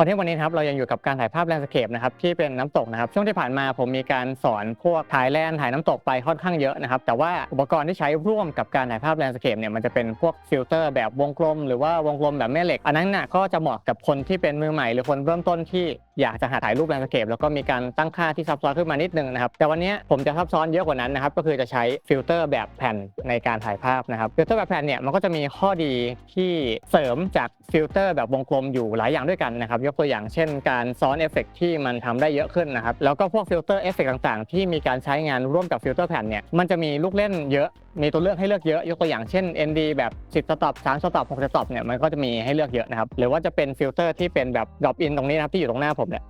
อนที่วันนี้ครับเรายังอยู่กับการถ่ายภาพแลนด์สเคปนะครับที่เป็นน้ำตกนะครับช่วงที่ผ่านมาผมมีการสอนพวกถ่ายแลนด์ถ่ายน้ำตกไปค่อนข้างเยอะนะครับแต่ว่าอุปกรณ์ที่ใช้ร่วมกับการถ่ายภาพแลนด์สเคปเนี่ยมันจะเป็นพวกฟิลเตอร์แบบวงกลม หรือว่าวงกลมแบบแม่เหล็ก อันนั้นน่ะก็จะเหมาะกับคนที่เป็นมือใหม่ หรือคนเริ่มต้นที่ อยากจะหาถ่ายรูปแลนด์สเคปแล้วก็มีการตั้งค่าที่ซับซ้อนขึ้นมานิดนึงนะครับแต่วันนี้ผมจะซับซ้อนเยอะกว่านั้นนะครับก็คือจะใช้ฟิลเตอร์แบบแผ่นในการถ่ายภาพนะครับฟิลเตอร์แบบแผ่นเนี่ยมันก็จะมีข้อดีที่เสริมจากฟิลเตอร์แบบวงกลมอยู่หลายอย่างด้วยกันนะครับยกตัวอย่างเช่น การซ้อนเอฟเฟกต์ที่มันทำได้เยอะขึ้นนะครับแล้วก็พวกฟิลเตอร์เอฟเฟกต์ต่างๆ ที่มีการใช้งานร่วมกับฟิลเตอร์แผ่นเนี่ยมันจะมีลูกเล่นเยอะมีตัวเลือกให้เลือกเยอะ ยกตัวอย่างเช่น ND แบบ 10 สต็อป3สต็อป6สต็อปเนี่ยมันก็จะมีให้เลือกเยอะนะครับหรือว่าจะเป็นฟิลเตอร์ที่เป็นแบบ drop in ตรงนี้นะครับที่อยู่ตรงหน้าผมเนี่ย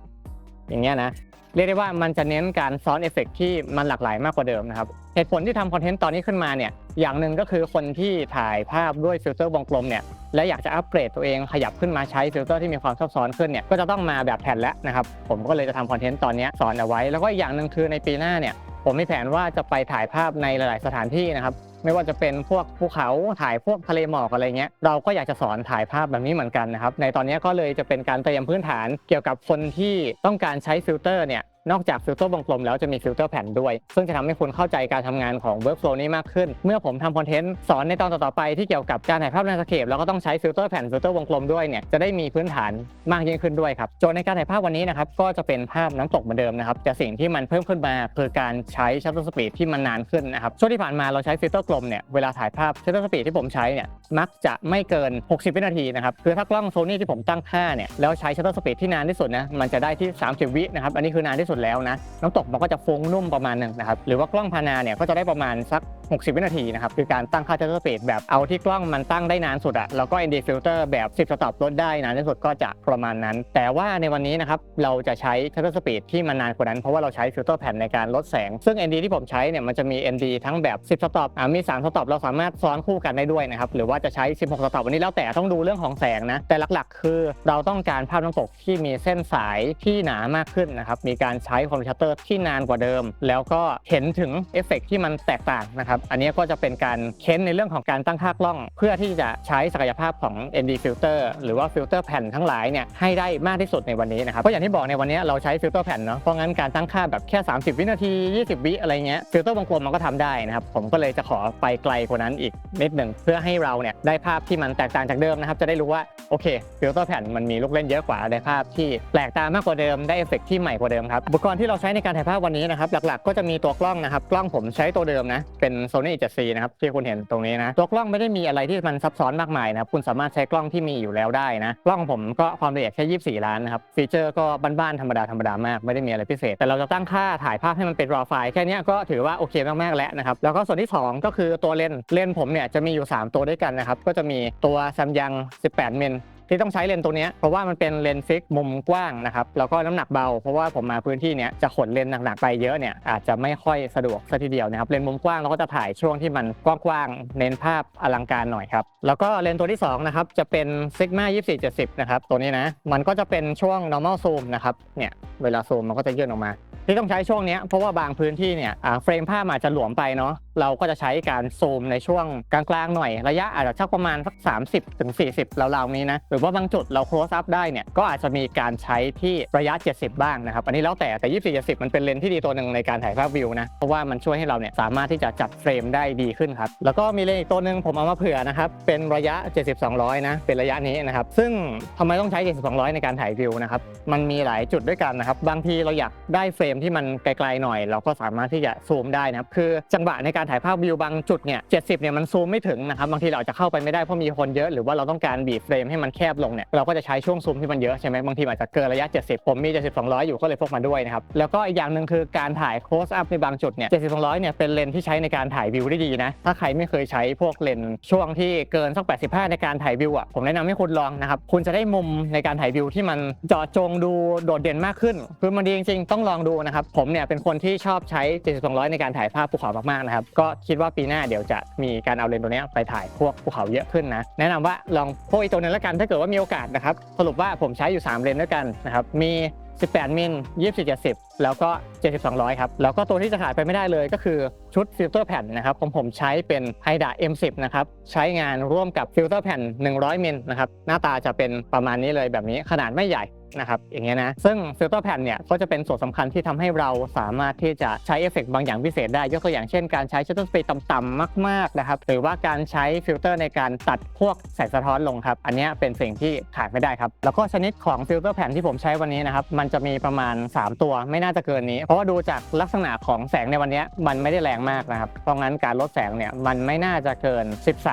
อย่างเงี้ยนะเรียกได้ว่ามันจะเน้นการซ้อนเอฟเฟกต์ที่มันหลากหลายมากกว่าเดิมนะครับเหตุผลที่ทำคอนเทนต์ตอนนี้ขึ้นมาเนี่ยอย่างหนึ่งก็คือคนที่ถ่ายภาพด้วยฟิลเตอร์วงกลมเนี่ยและอยากจะอัปเกรดตัวเองขยับขึ้นมาใช้ฟิลเตอร์ที่มีความซับซ้อนขึ้นเนี่ยก็จะต้องมาแบบแผ่นแล้วนะครับผมก็เลยจะทำคอนเทนต์ตอนนี้สอนเอาไว้ แล้วก็อีกอย่างหนึ่งคือในปีหน้าเนี่ยผมมีแผนว่าจะไปถ่ายภาพในหลาย ๆ สถานที่นะครับ ไม่ว่าจะเป็นพวกภูเขาถ่ายพวกทะเลหมอกอะไรเงี้ยเราก็อยากจะสอนถ่ายภาพแบบนี้เหมือนกันนะครับในตอนนี้ก็เลยจะเป็นการเตรียมพื้นฐานเกี่ยวกับคนที่ต้องการใช้ฟิลเตอร์เนี่ย นอกจากฟิลเตอร์วงกลมแล้วจะมีฟิลเตอร์แผ่นด้วย ซึ่งจะทำให้คุณเข้าใจการทำงานของ Workflow นี้มากขึ้น เมื่อผมทำคอนเทนต์สอนในตอนต่อๆไปที่เกี่ยวกับการถ่ายภาพแลนสเคปแล้วก็ต้องใช้ฟิลเตอร์แผ่นฟิลเตอร์วงกลมด้วยเนี่ยจะได้มีพื้นฐานมากยิ่งขึ้นด้วยครับโจทย์ในการถ่ายภาพวันนี้นะครับก็จะเป็นภาพน้ำตกเหมือนเดิมนะครับแต่สิ่งที่มันเพิ่มขึ้นมาคือการใช้ชัตเตอร์สปีดที่มันนานขึ้นนะครับช่วงที่ผ่านมาเราใช้ฟิลเตอร์กลมเนี่ยเวลาถ่ายภาพชัตเตอร์สปีดที่ผมใช้เนี่ยมักจะไม่เกิน 60 วินาทีนะครับคือถ้ากล้องโซนี่ที่ผมตั้งค่าเนี่ยแล้วใช้ชัตเตอร์สปีดที่นานที่สุดนะมันจะได้ที่ 30 วินะครับอันนี้คือนานที่สุดแล้วนะน้ำตกมันก็จะฟุ้งนุ่มประมาณหนึ่งนะครับหรือว่ากล้องพานาเนี่ยก็จะได้ประมาณสัก 60 วินาทีนะครับคือการตั้งค่า shutter speed แบบเอาที่กล้องมันตั้งได้นานสุดอะแล้วก็ ND filter แบบ 10 สต็อปลดได้นานที่สุดก็จะประมาณนั้น แต่ว่าในวันนี้นะครับเราจะใช้ shutter speed ที่มันนานกว่านั้นเพราะว่าเราใช้ฟิลเตอร์แผ่นในการลดแสง ซึ่ง ND ที่ผมใช้เนี่ยมันจะมี ND ทั้งแบบ 10 สต็อปอ่ามี 3 สต็อปเราสามารถซ้อนคู่กันได้ด้วยนะครับหรือว่าจะใช้ 16 สต็อปวันนี้แล้วแต่ต้องดูเรื่องของแสงนะแต่หลักๆ คือเราต้องการภาพน้ำตกที่มีเส้นสายที่หนามากขึ้นนะครับมีการใช้คอมชัตเตอร์ที่นานกว่าเดิม แล้วก็เห็นถึงเอฟเฟกต์ที่มันแตกต่างนะครับ อันนี้ก็จะเป็นการเค้นในเรื่องของการตั้งค่ากล้อง เพื่อที่จะใช้ศักยภาพของ ND filter หรือว่าฟิลเตอร์แผ่นทั้งหลายเนี่ยให้ได้มากที่สุดในวันนี้นะครับเพราะอย่างที่บอกในวันนี้เราใช้ฟิลเตอร์แผ่นเนาะเพราะงั้นการตั้งค่าแบบแค่ 30 วินาที 20 วิอะไรเงี้ยฟิลเตอร์วงกลมมันก็ทำได้นะครับผมก็เลยจะขอไปไกลกว่านั้นอีกนิดหนึ่งเพื่อให้เราเนี่ยได้ภาพที่มันแตกต่างจากเดิมนะครับจะได้รู้ว่าโอเคฟิลเตอร์แผ่นมันมีลูกเล่นเยอะกว่าได้ภาพที่แปลกตามากกว่าเดิมได้เอฟเฟกที่ใหม่กว่าเดิมครับอุปกรณ์ที่เราใช้ในการถ่ายภาพวันนี้นะครับ หลักๆ ก็จะมีตัวกล้องนะครับ กล้องผมใช้ตัวเดิมนะ เป็น Sony 7C นะครับ ที่คุณเห็นตรงนี้นะ ตัวกล้องไม่ได้มีอะไรที่มันซับซ้อนมากมายนะครับ คุณสามารถใช้กล้องที่มีอยู่แล้วได้นะ กล้องผมก็ความละเอียดแค่ 24 ล้านนะครับ ฟีเจอร์ก็บ้านๆ ธรรมดาธรรมดามาก ไม่ได้มีอะไรพิเศษ แต่เราจะตั้งค่าถ่ายภาพให้มันเป็น raw file แค่นี้ก็ถือว่าโอเคมากๆ แล้วนะครับ แล้วก็ส่วนที่สองก็คือตัวเลนส์ เลนส์ผมเนี่ยจะมีอยู่ 3 ตัวด้วยกันนะครับ ก็จะมีตัวซัมยัง18มิล ที่ต้องใช้เลนส์ตัวนี้เพราะว่ามันเป็นเลนส์ฟิกมุมกว้างนะครับแล้วก็น้ำหนักเบาเพราะว่าผมมาพื้นที่เนี้ยจะขนเลนส์หนักๆไปเยอะเนี่ยอาจจะไม่ค่อยสะดวกซะทีเดียวนะครับเลนส์มุมกว้างเราก็จะถ่ายช่วงที่มันกว้างๆเน้นภาพอลังการหน่อยครับแล้วก็เลนส์ตัวที่สองนะครับจะเป็น Sigma 2470นะครับตัวนี้นะมันก็จะเป็นช่วง normal zoom นะครับเนี่ยเวลาซูมมันก็จะยื่นออกมา ที่ต้องใช้ช่วงนี้เพราะว่าบางพื้นที่เนี่ยเฟรมภาพอาจจะหลวมไปเนาะเราก็จะใช้การซูมในช่วงกลางๆหน่อยระยะอาจจะชักประมาณสัก 30ถึง40ราวๆนี้นะหรือว่าบางจุดเรา close up ได้เนี่ยก็อาจจะมีการใช้ที่ระยะ 70 บ้างนะครับอันนี้แล้วแต่แต่ 24 70 มันเป็นเลนส์ที่ดีตัวหนึ่งในการถ่ายภาพวิวนะเพราะว่ามันช่วยให้เราเนี่ยสามารถที่จะจัดเฟรมได้ดีขึ้นครับแล้วก็มีเลนส์อีกตัวหนึ่งผมเอามาเผื่อนะครับเป็นระยะ 70 200 นะเป็นระยะนี้นะครับซึ่งทำไมต้องใช้ 70 200 ในการถ่ายวิวนะครับมันมีหลายจุดด้วยกันนะครับบางทีเราอยากได้เฟรมที่มันไกลๆหน่อย เราก็สามารถที่จะซูมได้นะครับคือจังหวะในการถ่ายภาพวิวบางจุดเนี่ย70เนี่ยมันซูมไม่ถึงนะครับบางทีเราอาจจะเข้าไปไม่ได้เพราะมีคนเยอะหรือว่าเราต้องการบีบเฟรมให้มันแคบลงเนี่ยเราก็จะใช้ช่วงซูมที่มันเยอะใช่ไหมบางทีอาจจะเกินระยะ 70 ผมมี 70 200 อยู่ก็เลยพกมาด้วยนะครับแล้วก็อีกอย่างหนึ่งคือการถ่าย close up ในบางจุดเนี่ย70 200 เนี่ยเป็นเลนส์ที่ใช้ในการถ่ายวิวได้ดีนะถ้าใครไม่เคยใช้พวกเลนส์ช่วงที่เกินสัก 85 ในการถ่ายวิวอะผมแนะนำให้คุณลองนะครับคุณจะได้มุมในการถ่ายวิวที่มันเจาะจงดูโดดเด่นมากขึ้น คือมันดีจริงๆต้องลองดูนะครับผมเนี่ยเป็นคนที่ชอบใช้ 7200 ในการถ่ายภาพภูเขามากๆนะครับก็คิดว่าปีหน้าเดี๋ยวจะมีการเอาเลนส์ตัวนี้ไปถ่ายพวกภูเขาเยอะขึ้นนะแนะนำว่าลองพวกอีตัวนี้แล้วกันถ้าเกิดว่ามีโอกาสนะครับสรุปว่าผมใช้อยู่ 3 เลนส์ด้วยกันนะครับมี 18 มิล 24 70แล้วก็ 7200 ครับ แล้วก็ตัวที่จะขาดไปไม่ได้เลยก็คือชุดฟิลเตอร์แผ่นนะครับของผมใช้เป็น h y d a M10 นะครับ ใช้งานร่วมกับฟิลเตอร์แผ่น 100 มิลนะครับ หน้าตาจะเป็นประมาณนี้เลยแบบนี้ขนาดไม่ใหญ่นะครับอย่างเงี้ยนะซึ่งฟิลเตอร์แผ่นเนี่ยก็จะเป็นส่วนสำคัญที่ทำให้เราสามารถที่จะใช้เอฟเฟกต์บางอย่างพิเศษได้ ยกตัวอย่างเช่นการใช้ชัตเตอร์สปีดต่ำๆมากๆนะครับหรือว่าการใช้ฟิลเตอร์ในการตัดพวกแสงสะท้อนลงครับ อันนี้เป็นสิ่งที่ขาดไม่ได้ครับ แล้วก็ชนิดของฟิลเตอร์แผ่นที่ผมใช้วันนี้นะครับมันจะมีประมาณ 3 ตัวไม่น่าจะเกินนี้ เพราะว่าดูจากลักษณะของแสงในวันนี้มันไม่ได้แรงมากนะครับ เพราะงั้นการลดแสงเนี่ยมันไม่น่าจะเกิน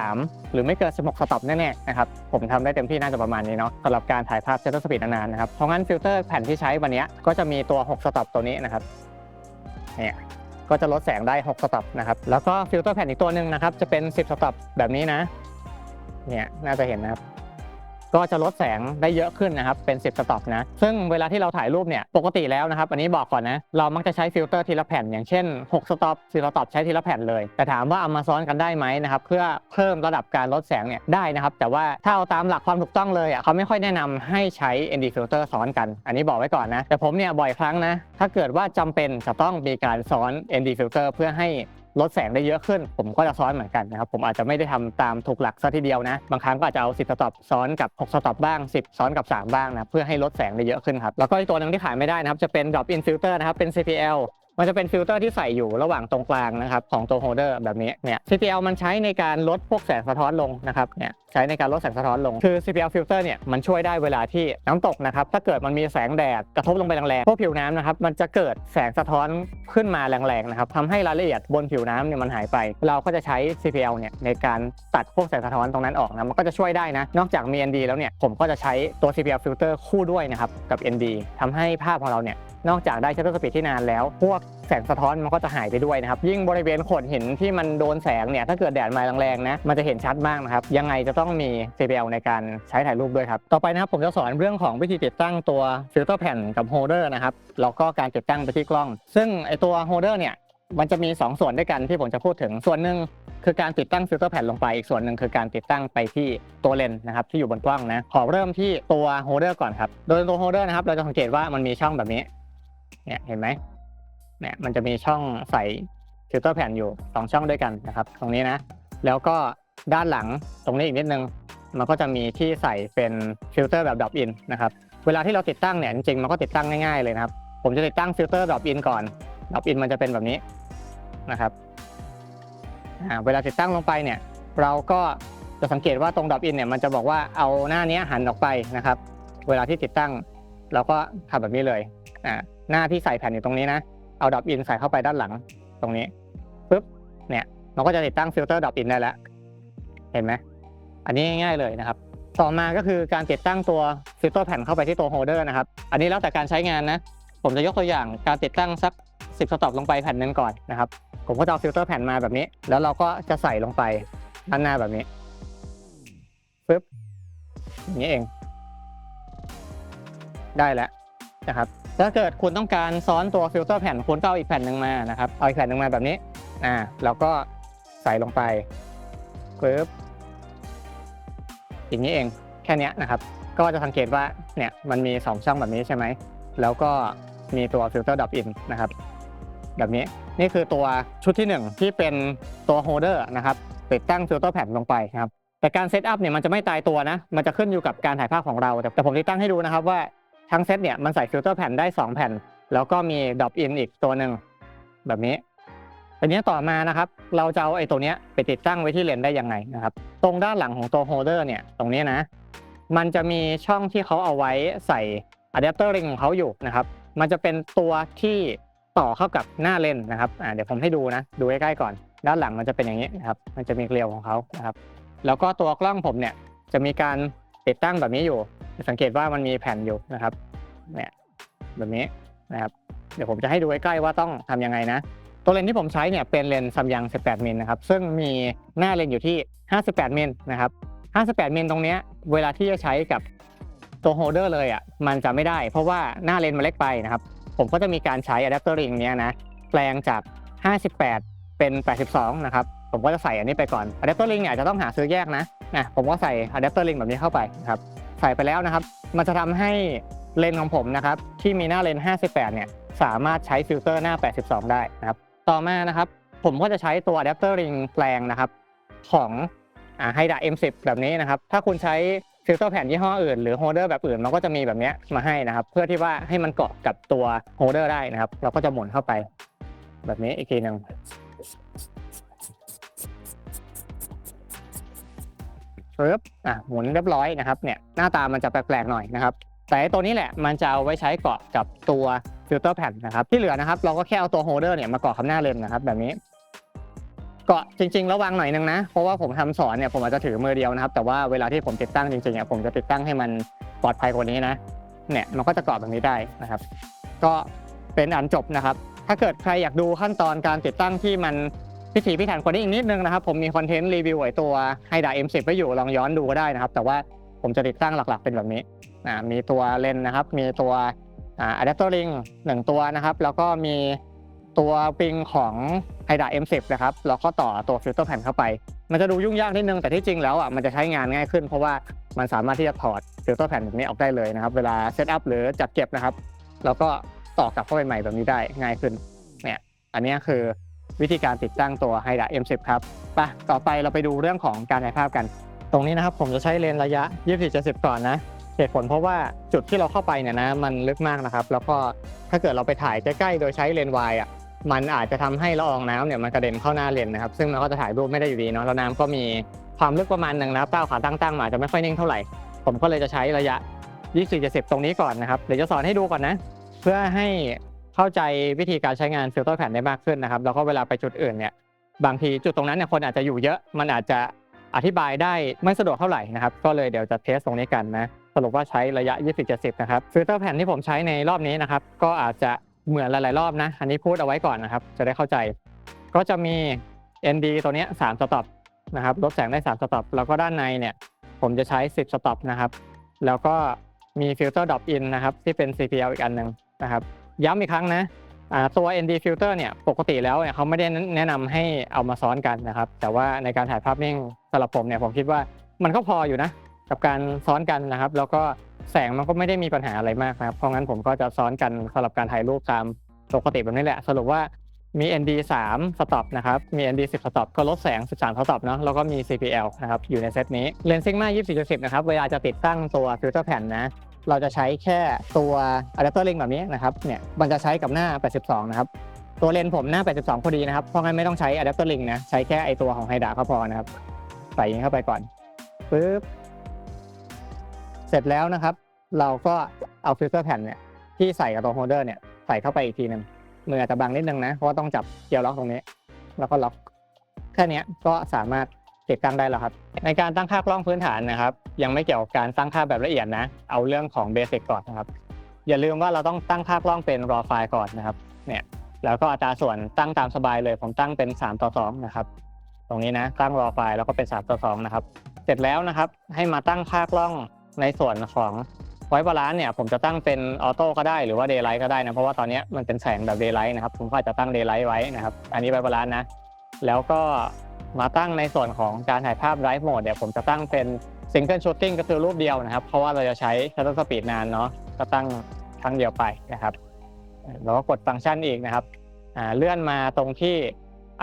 13 หรือไม่เกิน 16 สต็อปแน่ๆนะครับ ผมทำได้เต็มที่น่าจะประมาณนี้เนาะสำหรับการถ่ายภาพ shutter speed นานๆนะครับ เพราะงั้นฟิลเตอร์แผ่นที่ใช้วันนี้ก็จะมีตัว 6 สต็อปตัวนี้นะครับ เนี่ยก็จะลดแสงได้ 6 สต็อปนะครับ แล้วก็ฟิลเตอร์แผ่นอีกตัวหนึ่งนะครับจะเป็น 10 สต็อปแบบนี้นะ เนี่ยน่าจะเห็นนะครับ ก็จะลดแสงได้เยอะขึ้นนะครับ เป็น 10 สต็อปนะ ซึ่งเวลาที่เราถ่ายรูปเนี่ย ปกติแล้วนะครับ อันนี้บอกก่อนนะ เรามักจะใช้ฟิลเตอร์ทีละแผ่น อย่างเช่น 6 สต็อป4สต็อปใช้ทีละแผ่นเลย แต่ถามว่าเอามาซ้อนกันได้ไหมนะครับ เพื่อเพิ่มระดับการลดแสงเนี่ยได้นะครับ แต่ว่าถ้าเอาตามหลักความถูกต้องเลยอะเขาไม่ค่อยแนะนำให้ใช้ ND filter ซ้อนกัน อันนี้บอกไว้ก่อนนะ แต่ผมเนี่ยบ่อยครั้งนะ ถ้าเกิดว่าจำเป็นจะต้องมีการซ้อน ND filter เพื่อให้ ลดแสงได้เยอะขึ้น ผมก็จะซ้อนเหมือนกันนะครับ ผมอาจจะไม่ได้ทำตามถูกหลักซะทีเดียวนะ บางครั้งก็อาจจะเอา 10สต็อปซ้อนกับ 6 สต็อปบ้าง 10 ซ้อนกับ 3 บ้างนะ เพื่อให้ลดแสงได้เยอะขึ้นครับ แล้วก็อีกตัวหนึงที่ขายไม่ได้นะครับ จะเป็น drop in filter นะครับ เป็น CPL มันจะเป็นฟิลเตอร์ที่ใส่อยู่ระหว่างตรงกลางนะครับของตัวโฮเดอร์แบบนี้เนี่ย CPL มันใช้ในการลดพวกแสงสะท้อนลงนะครับเนี่ยใช้ในการลดแสงสะท้อนลง คือ CPL filter เนี่ยมันช่วยได้เวลาที่น้ำตกนะครับ ถ้าเกิดมันมีแสงแดดกระทบลงไปแรงๆพวกผิวน้ำนะครับ มันจะเกิดแสงสะท้อนขึ้นมาแรงๆนะครับทำให้รายละเอียดบนผิวน้ำเนี่ยมันหายไป เราก็จะใช้ CPL เนี่ยในการตัดพวกแสงสะท้อนตรงนั้นออกนะ มันก็จะช่วยได้นะ นอกจากมี ND แล้วเนี่ย ผมก็จะใช้ตัว CPL filter คู่ด้วยนะครับ กับ ND ทำให้ภาพของเราเนี่ย นอกจากได้ชัตเตอร์สปีดที่นานแล้ว พวก แสงสะท้อนมันก็จะหายไปด้วยนะครับยิ่งบริเวณโขดหินที่มันโดนแสงเนี่ยถ้าเกิดแดดมาแรงๆนะมันจะเห็นชัดมากนะครับยังไงจะต้องมี CPL ในการใช้ถ่ายรูปด้วยครับต่อไปนะครับผมจะสอนเรื่องของวิธีติดตั้งตัวฟิลเตอร์แผ่นกับโฮเดอร์นะครับแล้วก็การติดตั้งไปที่กล้อง ซึ่งไอตัวโฮเดอร์เนี่ยมันจะมี 2 ส่วนด้วยกันที่ผมจะพูดถึงส่วนหนึ่งคือการติดตั้งฟิลเตอร์แผ่นลงไปอีกส่วนหนึ่งคือการติดตั้งไปที่ตัวเลนส์นะครับที่อยู่บนกล้องนะขอเริ่มที่ตัวโฮเดอร์ก่อนครับโดยตัวโฮเดอร์นะครับเราจะสังเกตว่ามันมีช่องแบบนี้เนี่ยเห็นไหม เนี่ยมันจะมีช่องใส่ฟิลเตอร์แผ่นอยู่ 2 ช่องด้วยกันนะครับ ตรงนี้นะ แล้วก็ด้านหลังตรงนี้อีกนิดนึง มันก็จะมีที่ใส่เป็นฟิลเตอร์แบบดรอปอินนะครับ เวลาที่เราติดตั้งเนี่ยจริงๆมันก็ติดตั้งง่ายๆเลยนะครับ ผมจะติดตั้งฟิลเตอร์ดรอปอินก่อนดรอปอินมันจะเป็นแบบนี้นะครับอ่าเวลาติดตั้งลงไปเนี่ยเราก็จะสังเกตว่าตรงดรอปอินเนี่ยมันจะบอกว่าเอาหน้านี้หันออกไปนะครับ เวลาที่ติดตั้งเราก็ทำแบบนี้เลยอ่าหน้าที่ใส่แผ่นอยู่ตรงนี้นะ เอาดรอปอินใส่เข้าไปด้านหลังตรงนี้ปุ๊บเนี่ยมันก็จะติดตั้งฟิลเตอร์ดรอปอินได้แล้ว เห็นไหมอันนี้ง่ายๆเลยนะครับ ต่อมาก็คือการติดตั้งตัวฟิลเตอร์แผ่นเข้าไปที่ตัวโฮเดอร์นะครับ อันนี้แล้วแต่การใช้งานนะ ผมจะยกตัวอย่างการติดตั้งสัก 10 สต็อปลงไปแผ่นหนึ่งก่อนนะครับ ผมก็จะเอาฟิลเตอร์แผ่นมาแบบนี้ แล้วเราก็จะใส่ลงไปด้านหน้าแบบนี้ปึ๊บอย่างนี้เอง ได้แล้ว นะครับถ้าเกิดคุณต้องการซ้อนตัวฟิลเตอร์แผ่นคุณก็เอาอีกแผ่นหนึ่งมานะครับเอาอีกแผ่นหนึ่งมาแบบนี้อ่าแล้วก็ใส่ลงไปปึ๊บอย่างนี้เองแค่นี้นะครับ ก็จะสังเกตว่าเนี่ยมันมี 2 ช่องแบบนี้ใช่ไหมแล้วก็มีตัวฟิลเตอร์ดับอินนะครับแบบนี้นี่คือตัวชุดที่ 1 ที่เป็นตัวโฮเดอร์นะครับติดตั้งฟิลเตอร์แผ่นลงไปนะครับแต่การเซตอัพเนี่ยมันจะไม่ตายตัวนะ มันจะขึ้นอยู่กับการถ่ายภาพของเรา แต่ผมติดตั้งให้ดูนะครับว่า ทั้งเซตเนี่ยมันใส่ฟิลเตอร์แผ่นได้ 2 แผ่น แล้วก็มีดรอปอินอีกตัวหนึ่งแบบนี้ทีนี้ต่อมานะครับ เราจะเอาไอ้ตัวเนี้ยไปติดตั้งไว้ที่เลนได้ยังไงนะครับ ตรงด้านหลังของตัวโฮเดอร์เนี่ยตรงนี้นะ มันจะมีช่องที่เขาเอาไว้ใส่อะแดปเตอร์ริงของเขาอยู่นะครับ มันจะเป็นตัวที่ต่อเข้ากับหน้าเลนนะครับอ่าเดี๋ยวผมให้ดูนะ ดูใกล้ๆก่อน ด้านหลังมันจะเป็นอย่างนี้นะครับ มันจะมีเกลียวของเขานะครับ แล้วก็ตัวกล้องผมเนี่ยจะมีการ ติดตั้งแบบนี้อยู่ สังเกตว่ามันมีแผ่นอยู่นะครับเนี่ยแบบนี้นะครับ เดี๋ยวผมจะให้ดูใกล้ๆว่าต้องทำยังไงนะ ตัวเลนส์ที่ผมใช้เนี่ยเป็นเลนส์ซัมยัง 18 มิลนะครับ ซึ่งมีหน้าเลนส์อยู่ที่ 58 มิลนะครับ 58 มิลตรงเนี้ยเวลาที่จะใช้กับตัวโฮเดอร์เลยอะมันจะไม่ได้ เพราะว่าหน้าเลนส์มันเล็กไปนะครับ ผมก็จะมีการใช้อะแดปเตอร์ริงเนี้ยนะแปลงจาก 58 เป็น 82 นะครับ ผมก็จะใส่อันนี้ไปก่อนอะแดปเตอร์ริงเนี่ยจะต้องหาซื้อแยกนะ นะผมก็ใส่อะแดปเตอร์ริงแบบนี้เข้าไปนะครับใส่ไปแล้วนะครับ มันจะทำให้เลนของผมนะครับที่มีหน้าเลน 58 เนี่ยสามารถใช้ฟิลเตอร์หน้า 82 ได้นะครับ ต่อมานะครับผมก็จะใช้ตัวอะแดปเตอร์ริงแปลงนะครับของไฮดา M10 แบบนี้นะครับ ถ้าคุณใช้ฟิลเตอร์แผ่นยี่ห้ออื่นหรือโฮเดอร์แบบอื่นมันก็จะมีแบบนี้มาให้นะครับ เพื่อที่ว่าให้มันเกาะกับตัวโฮเดอร์ได้นะครับ เราก็จะหมุนเข้าไป แบบนี้อีกทีหนึ่ง ปึ๊บอะหมุนเรียบร้อยนะครับเนี่ยหน้าตามันจะแปลกๆหน่อยนะครับแต่ตัวนี้แหละมันจะเอาไว้ใช้เกาะกับตัวฟิลเตอร์แผ่นนะครับที่เหลือนะครับเราก็แค่เอาตัวโฮเดอร์เนี่ยมาเกาะกับหน้าเลนนะครับแบบนี้เกาะจริง ๆ ระวังหน่อยนึงนะเพราะว่าผมทำสอนเนี่ยผมอาจจะถือมือเดียวนะครับ แต่ว่าเวลาที่ผมติดตั้งจริงๆเนี่ยผมจะติดตั้งให้มันปลอดภัยกว่านี้นะเนี่ยมันก็จะเกาะแบบนี้ได้นะครับ ก็เป็นอันจบนะครับ ถ้าเกิดใครอยากดูขั้นตอนการติดตั้งที่มัน พิถีพิถันกว่านี้อีกนิดนึงนะครับ ผมมีคอนเทนต์รีวิวไอ้ตัวไฮดา M10 ไว้อยู่ลองย้อนดูก็ได้นะครับ แต่ว่าผมจะติดตั้งหลักๆเป็นแบบนี้อ่ามีตัวเลนนะครับ มีตัวอ่าอะแดปเตอร์ริงหนึ่งตัวนะครับ แล้วก็มีตัวปิงของไฮดา M10 นะครับแล้วก็ต่อตัวฟิลเตอร์แผ่นเข้าไป มันจะดูยุ่งยากนิดนึงแต่ที่จริงแล้วอะมันจะใช้งานง่ายขึ้น เพราะว่ามันสามารถที่จะถอดฟิลเตอร์แผ่นแบบนี้ออกได้เลยนะครับ เวลาเซตอัพหรือจัดเก็บนะครับแล้วก็ต่อกลับเข้าไปใหม่แบบนี้ได้ง่ายขึ้นเนี่ยอันนี้คือ วิธีการติดตั้งตัว h y d a M10 ครับไปต่อไปเราไปดูเรื่องของการถ่ายภาพกัน ตรงนี้นะครับผมจะใช้เลนส์ระยะ 24-70 ก่อนนะเหตุผลเพราะว่าจุดที่เราเข้าไปเนี่ยนะมันลึกมากนะครับ แล้วก็ถ้าเกิดเราไปถ่ายใกล้ๆโดยใช้เลนส์วายอะมันอาจจะทำให้ละอองน้ำเนี่ยมันกระเด็นเข้าหน้าเลนนะครับซึ่งมันก็จะถ่ายรูปไม่ได้อยู่ดีเนาะแล้วน้ำก็มีความลึกประมาณหนึ่งนะครับก้าขาตั้งๆมาอาจจะไม่ค่อยนิ่งเท่าไหร่ ผมก็เลยจะใช้ระยะ 24-70 ตรงนี้ก่อนนะครับเดี๋ยวจะสอนให้ดูก่อนนะ เพื่อให้ เข้าใจวิธีการใช้งานฟิลเตอร์แผ่นได้มากขึ้นนะครับ แล้วก็เวลาไปจุดอื่นเนี่ยบางทีจุดตรงนั้นเนี่ยคนอาจจะอยู่เยอะมันอาจจะอธิบายได้ไม่สะดวกเท่าไหร่นะครับ ก็เลยเดี๋ยวจะเทสตรงนี้กันนะสรุปว่าใช้ระยะ 20-70 นะครับฟิลเตอร์แผ่นที่ผมใช้ในรอบนี้นะครับ ก็อาจจะเหมือนหลาย ๆ รอบนะ อันนี้พูดเอาไว้ก่อนนะครับ จะได้เข้าใจ ก็จะมี ND ตัวนี้3สต็อปนะครับลดแสงได้ 3 สต็อปแล้วก็ด้านในเนี่ย ผมจะใช้ 10 สต็อปนะครับ แล้วก็มีฟิลเตอร์ดรอปอินนะครับ ที่เป็น CPL อีกอันหนึ่งนะครับ ย้ำอีกครั้งนะตัว ND filter เนี่ยปกติแล้วเนี่ยเขาไม่ได้แนะนำให้เอามาซ้อนกันนะครับ แต่ว่าในการถ่ายภาพนิ่งสำหรับผมเนี่ยผมคิดว่ามันก็พออยู่นะ กับการซ้อนกันนะครับ แล้วก็แสงมันก็ไม่ได้มีปัญหาอะไรมากนะครับ เพราะงั้นผมก็จะซ้อนกันสำหรับการถ่ายรูปตามปกติแบบนี้แหละ สรุปว่ามี ND 3สต็อปนะครับ มี ND 10สต็อปก็ลดแสง 13สต็อปเนาะ แล้วก็มี CPL นะครับ อยู่ในเซตนี้เลนส์ซิงมา24.10 นะครับ เวลาจะติดตั้งตัวฟิลเตอร์แผ่นนะ เราจะใช้แค่ตัวอะแดปเตอร์เลิงแบบนี้นะครับเนี่ยมันจะใช้กับหน้า 82 นะครับ ตัวเลนส์ผมหน้า 82 พอดีนะครับ เพราะงั้นไม่ต้องใช้อะแดปเตอร์เลิงนะใช้แค่ไอตัวของไฮดาก็พอนะครับ ใส่เข้าไปก่อนปึ๊บเสร็จแล้วนะครับ เราก็เอาฟิลเตอร์แผ่นเนี่ยที่ใส่กับตัวโฮเดอร์เนี่ยใส่เข้าไปอีกทีหนึ่งมืออาจจะบังนิดนึงนะเพราะว่าต้องจับเกียร์ล็อกตรงนี้ แล้วก็ล็อกแค่นี้ก็สามารถ ติดตั้งได้แล้วครับ ในการตั้งค่ากล้องพื้นฐานนะครับ ยังไม่เกี่ยวกับการตั้งค่าแบบละเอียดนะ เอาเรื่องของเบสิกก่อนนะครับ อย่าลืมว่าเราต้องตั้งค่ากล้องเป็น raw file ก่อนนะครับ เนี่ย แล้วก็อัตราส่วนตั้งตามสบายเลย ผมตั้งเป็น 3 ต่อ 2 นะครับ ตรงนี้นะ ตั้ง raw file แล้วก็เป็น 3 ต่อ 2 นะครับ เสร็จแล้วนะครับ ให้มาตั้งค่ากล้องในส่วนของไว้บาลานซ์เนี่ยผมจะตั้งเป็นออโต้ก็ได้หรือว่า daylight ก็ได้นะเพราะว่าตอนนี้มันเป็นแสงแบบ daylight นะครับผมก็จะตั้ง daylight ไว้นะครับ อันนี้ไว้บาลานซ์นะ แล้วก็ มาตั้งในส่วนของการถ่ายภาพ drive mode เนี่ยผมจะตั้งเป็น single shooting ก็คือรูปเดียวนะครับ เพราะว่าเราจะใช้ shutter speed นานเนาะก็ตั้งครั้งเดียวไปนะครับแล้วก็กดฟังก์ชันอีกนะครับเลื่อนมาตรงที่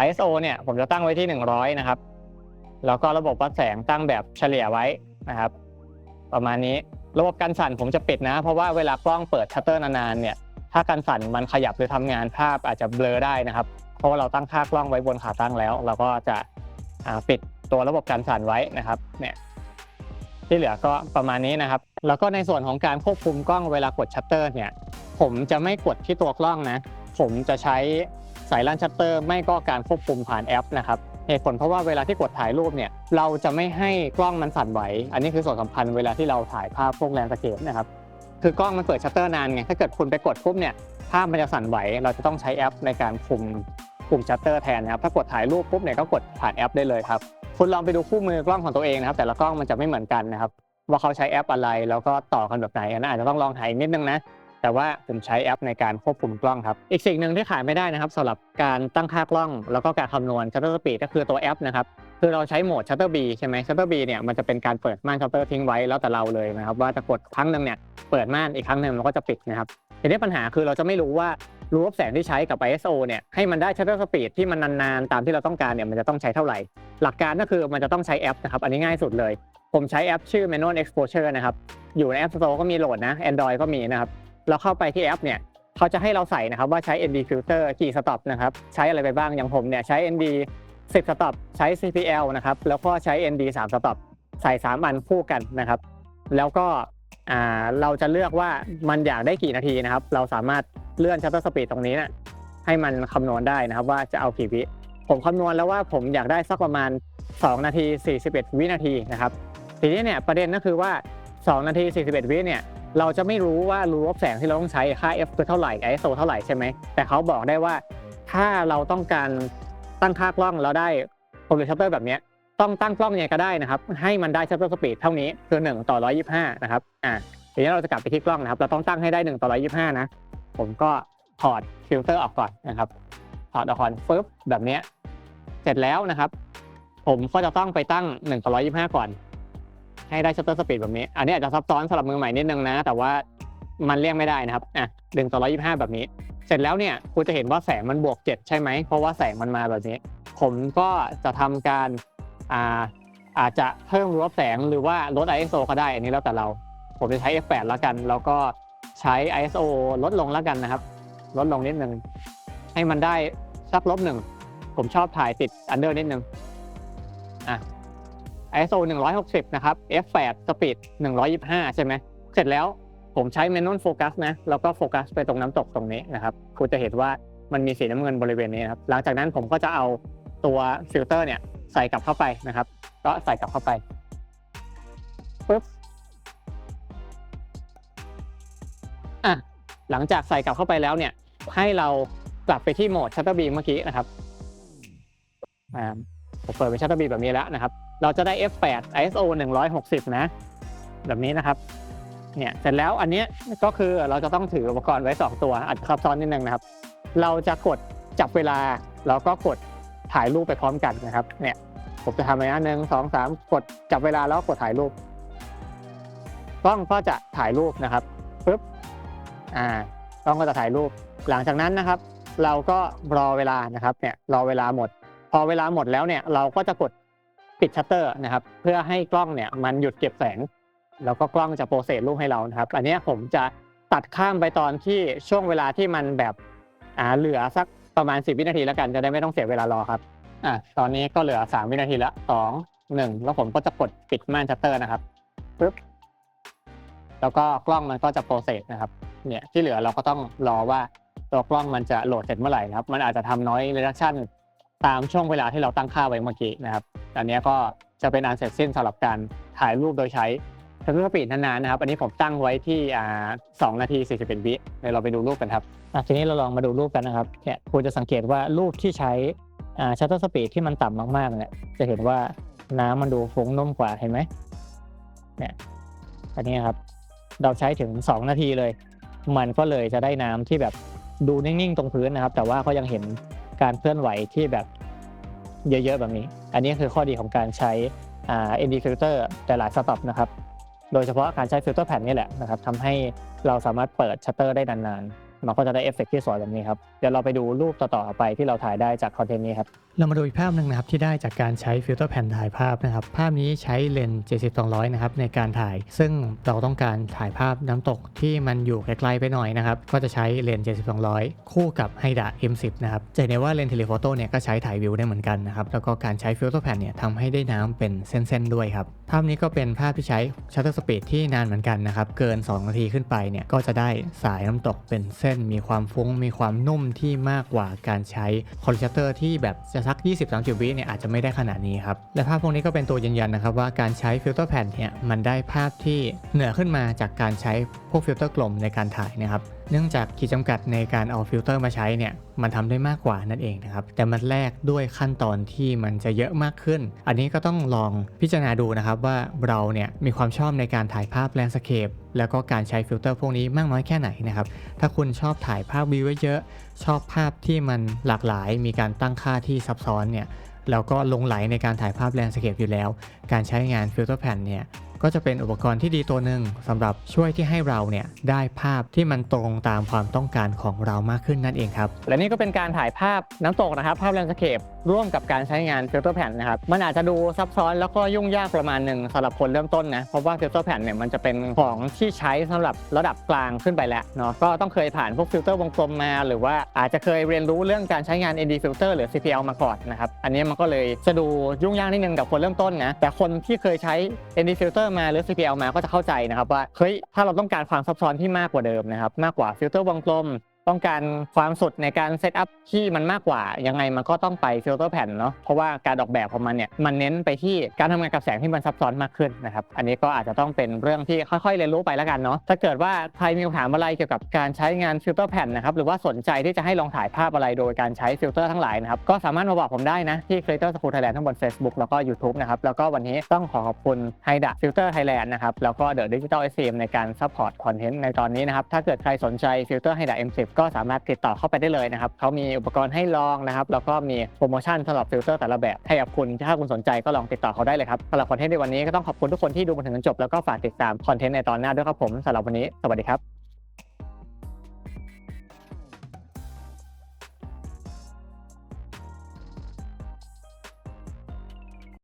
ISO เนี่ยผมจะตั้งไว้ที่ 100 นะครับ แล้วก็ระบบวัดแสงตั้งแบบเฉลี่ยไว้นะครับ ประมาณนี้ระบบกันสั่นผมจะปิดนะ เพราะว่าเวลากล้องเปิดชัตเตอร์นานๆเนี่ยถ้ากันสั่นมันขยับหรือทำงานภาพอาจจะเบลอได้นะครับ เพราะว่าเราตั้งค่ากล้องไว้บนขาตั้งแล้ว เราก็จะปิดตัวระบบการสั่นไว้นะครับเนี่ยที่เหลือก็ประมาณนี้นะครับ แล้วก็ในส่วนของการควบคุมกล้องเวลากดชัตเตอร์เนี่ยผมจะไม่กดที่ตัวกล้องนะ ผมจะใช้สายลั่นชัตเตอร์ไม่ก็การควบคุมผ่านแอปนะครับเหตุผลเพราะว่าเวลาที่กดถ่ายรูปเนี่ยเราจะไม่ให้กล้องมันสั่นไหว อันนี้คือส่วนสำคัญเวลาที่เราถ่ายภาพพวกแลนด์สเคปนะครับ คือกล้องมันเปิดชัตเตอร์นานไง ถ้าเกิดคุณไปกดปุ๊บเนี่ยภาพมันจะสั่นไหว เราจะต้องใช้แอปในการคุมคุมชัตเตอร์แทนนะครับ ถ้ากดถ่ายรูปปุ๊บเนี่ยก็กดผ่านแอปได้เลยครับ คุณลองไปดูคู่มือกล้องของตัวเองนะครับ แต่ละกล้องมันจะไม่เหมือนกันนะครับ ว่าเขาใช้แอปอะไร แล้วก็ต่อกันแบบไหนอันนั้นอาจจะต้องลองถ่ายนิดนึงนะ แต่ว่าผมใช้แอปในการควบคุมกล้องครับ อีกสิ่งหนึ่งที่ขายไม่ได้นะครับสำหรับการตั้งค่ากล้อง แล้วก็การคำนวณ shutter speed ก็คือตัวแอปนะครับคือเราใช้โหมด shutter B ใช่ไหม shutter B เนี่ยมันจะเป็นการเปิดม่าน shutter ทิ้งไว้แล้วแต่เราเลยนะครับว่าจะกดครั้งหนึ่งเนี่ย เปิดม่านอีกครั้งหนึ่งมันก็จะปิดนะครับทีนี้ปัญหาคือเราจะไม่รู้ว่ารูปแสงที่ใช้กับ ISO เนี่ยให้มันได้ shutter speed ที่มันนานๆ ตามที่เราต้องการเนี่ยมันจะต้องใช้เท่าไหร่ หลักการก็คือมันจะต้องใช้แอปนะครับ อันนี้ง่ายสุดเลย ผมใช้แอปชื่อ Manual Exposure นะครับ อยู่ใน App Store ก็มีโหลดนะ Android ก็มีนะครับ เราเข้าไปที่แอปเนี่ยเขาจะให้เราใส่นะครับว่าใช้ ND filter กี่สต็อปนะครับ ใช้อะไรไปบ้าง อย่างผมเนี่ยใช้ ND 10 สต็อป ใช้ CPL นะครับ แล้วก็ใช้ ND 3 สต็อป ใส่ 3 อันคู่กันนะครับ แล้วก็ อ่าเราจะเลือกว่ามันอยากได้กี่นาทีนะครับ เราสามารถเลื่อน shutter speed ตรงนี้นะให้มันคำนวณได้นะครับว่าจะเอากี่วิผมคำนวณแล้วว่าผมอยากได้สักประมาณ 2 นาที 41 วินาทีนะครับทีนี้เนี่ยประเด็นก็คือว่า 2 นาที 41 วิเนี่ยเราจะไม่รู้ว่ารูรบแสงที่เราต้องใช้ค่า f คือเท่าไหร่ ISO เท่าไหร่ใช่ไหมแต่เขาบอกได้ว่าถ้าเราต้องการตั้งค่ากล้องแล้วได้ Polaroid shutter แบบนี้ ต้องตั้งกล้องยังไงก็ได้นะครับ ให้มันได้ shutter speed เท่านี้คือ1ต่อ125 นะครับอ่าทีนี้เราจะกลับไปที่กล้องนะครับ เราต้องตั้งให้ได้1ต่อ125 นะ ผมก็ถอดฟิลเตอร์ออกก่อนนะครับถอดออกก่อนปึ๊บแบบนี้เสร็จแล้วนะครับ ผมก็จะต้องไปตั้ง1ต่อ125 ก่อน ให้ได้ชัตเตอร์สปีดแบบนี้ อันนี้อาจจะซับซ้อนสำหรับมือใหม่นิดนึงนะ แต่ว่ามันเลี่ยงไม่ได้นะครับอะดึงต่อ125แบบนี้ เสร็จแล้วเนี่ยคุณจะเห็นว่าแสงมันบวก7ใช่ไหม เพราะว่าแสงมันมาแบบนี้ ผมก็จะทำการ อาจจะเพิ่มรูปแสงหรือว่าลด ISO ก็ได้อันนี้แล้วแต่เรา ผมจะใช้ F8 แล้วกัน แล้วก็ใช้ ISO ลดลงแล้วกันนะครับ ลดลงนิดนึงให้มันได้สักลบหนึ่งผมชอบถ่ายติดอันเดอร์นิดนึงอะ ISO 160 นะครับ f8 speed 125 ใช่ไหม เสร็จแล้วผมใช้ manual focus นะ แล้วก็โฟกัสไปตรงน้ำตกตรงนี้นะครับ คุณจะเห็นว่ามันมีสีน้ำเงินบริเวณนี้นะครับ หลังจากนั้นผมก็จะเอาตัวฟิลเตอร์เนี่ย ใส่กลับเข้าไปนะครับ ก็ใส่กลับเข้าไปปุ๊บอะหลังจากใส่กลับเข้าไปแล้วเนี่ย ให้เรากลับไปที่โหมด Shutter Beam เมื่อกี้นะครับอ่าผมเปิดเป็น Shutter Beam แบบนี้แล้วนะครับ เราจะได้ f8 ISO 160 นะ แบบนี้นะครับเนี่ยเสร็จแล้วอันนี้ก็คือเราจะต้องถืออุปกรณ์ไว้ 2 ตัวอาจจะซับซ้อนนิดนึงนะครับ เราจะกดจับเวลาแล้วก็กดถ่ายรูปไปพร้อมกันนะครับเนี่ย ผมจะทำไปนะหนึ่งสองสามกดจับเวลาแล้วกดถ่ายรูปกล้องก็จะถ่ายรูปนะครับปึ๊บอ่ากล้องก็จะถ่ายรูป หลังจากนั้นนะครับ เราก็รอเวลานะครับเนี่ยรอเวลาหมด พอเวลาหมดแล้วเนี่ยเราก็จะกดปิดชัตเตอร์นะครับ เพื่อให้กล้องเนี่ยมันหยุดเก็บแสง แล้วก็กล้องจะโปรเซสรูปให้เรานะครับ อันนี้ผมจะตัดข้ามไปตอนที่ช่วงเวลาที่มันแบบอ่าเหลือสักประมาณ 10 วินาทีแล้วกันจะได้ไม่ต้องเสียเวลารอครับ อะตอนนี้ก็เหลือ 3 วินาทีละ2 1 แล้วผมก็จะกดปิดม่านชัตเตอร์นะครับปึ๊บแล้วก็กล้องมันก็จะโปรเซสนะครับ เนี่ยที่เหลือเราก็ต้องรอว่าตัวกล้องมันจะโหลดเสร็จเมื่อไหร่นะครับ มันอาจจะทำน้อยเรดักชันตามช่วงเวลาที่เราตั้งค่าไว้เมื่อกี้นะครับ อันนี้ก็จะเป็นอันเสร็จสิ้นสำหรับการถ่ายรูปโดยใช้ชัตเตอร์สปีนานๆนะครับ อันนี้ผมตั้งไว้ที่อ่า2นาที41วิเดี๋ยวเราไปดูรูปกันครับอะทีนี้เราลองมาดูรูปกันนะครับเนี่ยคุณจะสังเกตว่ารูปที่ใช้ อ่าชัตเตอร์สปีดที่มันต่ำมากๆเนี่ยจะเห็นว่าน้ำมันดูฟุ้งนุ่มกว่าเห็นไหมเนี่ยอันนี้ครับ เราใช้ถึง 2 นาทีเลย มันก็เลยจะได้น้ำที่แบบดูนิ่งๆตรงพื้นนะครับ แต่ว่าก็ยังเห็นการเคลื่อนไหวที่แบบเยอะๆแบบนี้ อันนี้คือข้อดีของการใช้อ่า ND filter แต่หลายสต็อปนะครับ โดยเฉพาะการใช้ฟิลเตอร์แผ่นนี่แหละนะครับทำให้เราสามารถเปิดชัตเตอร์ได้นานๆ มันก็จะได้เอฟเฟกต์ที่สวยแบบนี้ครับ เดี๋ยวเราไปดูรูปต่อๆไปที่เราถ่ายได้จากคอนเทนต์นี้ครับ เรามาดูอีกภาพหนึ่งนะครับที่ได้จากการใช้ฟิลเตอร์แผ่นถ่ายภาพนะครับ ภาพนี้ใช้เลนส์70-200 นะครับในการถ่าย ซึ่งเราต้องการถ่ายภาพน้ำตกที่มันอยู่ไกลๆไปหน่อยนะครับ ก็จะใช้เลนส์70-200 คู่กับไฮดะ M10 นะครับ จะเห็นได้ว่าเลนส์เทเลโฟโต้เนี่ยก็ใช้ถ่ายวิวได้เหมือนกันนะครับ แล้วก็การใช้ฟิลเตอร์แผ่นเนี่ยทำให้ได้น้ำเป็นเส้นๆด้วยครับ ภาพนี้ก็เป็นภาพที่ใช้ชัตเตอร์สปีดที่นานเหมือนกันนะครับ เกิน 2 นาทีขึ้นไปเนี่ยก็จะได้สายน้ำตกเป็นเส้นมีความฟุ้ง มีความนุ่มที่มากกว่าการใช้คอลลิชัตเตอร์ที่แบบจะสัก 20-30 วิเนี่ยอาจจะไม่ได้ขนาดนี้ครับ และภาพพวกนี้ก็เป็นตัวยืนยันนะครับว่าการใช้ฟิลเตอร์แผ่นเนี่ยมันได้ภาพที่เหนือขึ้นมาจากการใช้พวกฟิลเตอร์กลมในการถ่ายนะครับ เนื่องจากขีดจำกัดในการเอาฟิลเตอร์มาใช้เนี่ยมันทำได้มากกว่านั่นเองนะครับ แต่มันแลกด้วยขั้นตอนที่มันจะเยอะมากขึ้น อันนี้ก็ต้องลองพิจารณาดูนะครับว่าเราเนี่ยมีความชอบในการถ่ายภาพแลนด์สเคปแล้วก็การใช้ฟิลเตอร์พวกนี้มากน้อยแค่ไหนนะครับ ถ้าคุณชอบถ่ายภาพวิวไว้เยอะ ชอบภาพที่มันหลากหลาย มีการตั้งค่าที่ซับซ้อนเนี่ยแล้วก็ลงไหลในการถ่ายภาพแลนด์สเคปอยู่แล้ว การใช้งานฟิลเตอร์แผ่นเนี่ย ก็จะเป็นอุปกรณ์ที่ดีตัวหนึ่งสำหรับช่วยที่ให้เราเนี่ยได้ภาพที่มันตรงตามความต้องการของเรามากขึ้นนั่นเองครับ และนี่ก็เป็นการถ่ายภาพน้ำตกนะครับภาพแลนด์สเคปร่วมกับการใช้งานฟิลเตอร์แผ่นนะครับมันอาจจะดูซับซ้อนแล้วก็ยุ่งยากประมาณหนึ่งสำหรับคนเริ่มต้นนะเพราะว่าฟิลเตอร์แผ่นเนี่ยมันจะเป็นของที่ใช้สำหรับระดับกลางขึ้นไปแล้วเนาะก็ต้องเคยผ่านพวกฟิลเตอร์วงกลมมา หรือว่าอาจจะเคยเรียนรู้เรื่องการใช้งาน ND filter หรือ CPL มาก่อนนะครับอันนี้มันก็เลยจะดูยุ่งยากนิดนึงกับคนเริ่มต้นนะแต่คนที่เคยใช้ ND filter มาหรือ CPL มาก็จะเข้าใจนะครับว่าเฮ้ยถ้าเราต้องการความซับซ้อนที่มากกว่าเดิมนะครับมากกว่าฟิลเตอร์วงกลม ต้องการความสุดในการเซตอัพที่มันมากกว่า ยังไงมันก็ต้องไปฟิลเตอร์แผ่นเนาะเพราะว่าการออกแบบของมันเนี่ยมันเน้นไปที่การทำงานกับแสงที่มันซับซ้อนมากขึ้นนะครับอันนี้ก็อาจจะต้องเป็นเรื่องที่ค่อยๆเรียนรู้ไปแล้วกันเนาะถ้าเกิดว่าใครมีคำถามอะไรเกี่ยวกับการใช้งานฟิลเตอร์แผ่นนะครับหรือว่าสนใจที่จะให้ลองถ่ายภาพอะไรโดยการใช้ฟิลเตอร์ทั้งหลายนะครับก็สามารถมาบอกผมได้นะที่ Creator School Thailand ทั้งบน Facebook แล้วก็ YouTube นะครับแล้วก็วันนี้ต้องขอขอบคุณ h y d a Filter Thailand นะครับแล้วก็ The Digital SM ในการซัพพอร์ตคอนเทนต์ในตอนนี้นะครับถ้าเกิดใครสนใจฟิลเตอร์ h y d a M10 ก็สามารถติดต่อเข้าไปได้เลยนะครับเขามีอุปกรณ์ให้ลองนะครับแล้วก็มีโปรโมชั่นสำหรับฟิลเตอร์แต่ละแบบให้กับคุณถ้าคุณสนใจก็ลองติดต่อเขาได้เลยครับสำหรับคอนเทนต์ในวันนี้ก็ต้องขอบคุณทุกคนที่ดูมาถึงจนจบแล้วก็ฝากติดตามคอนเทนต์ในตอนหน้าด้วยครับผมสำหรับวันนี้สวัสดีครับ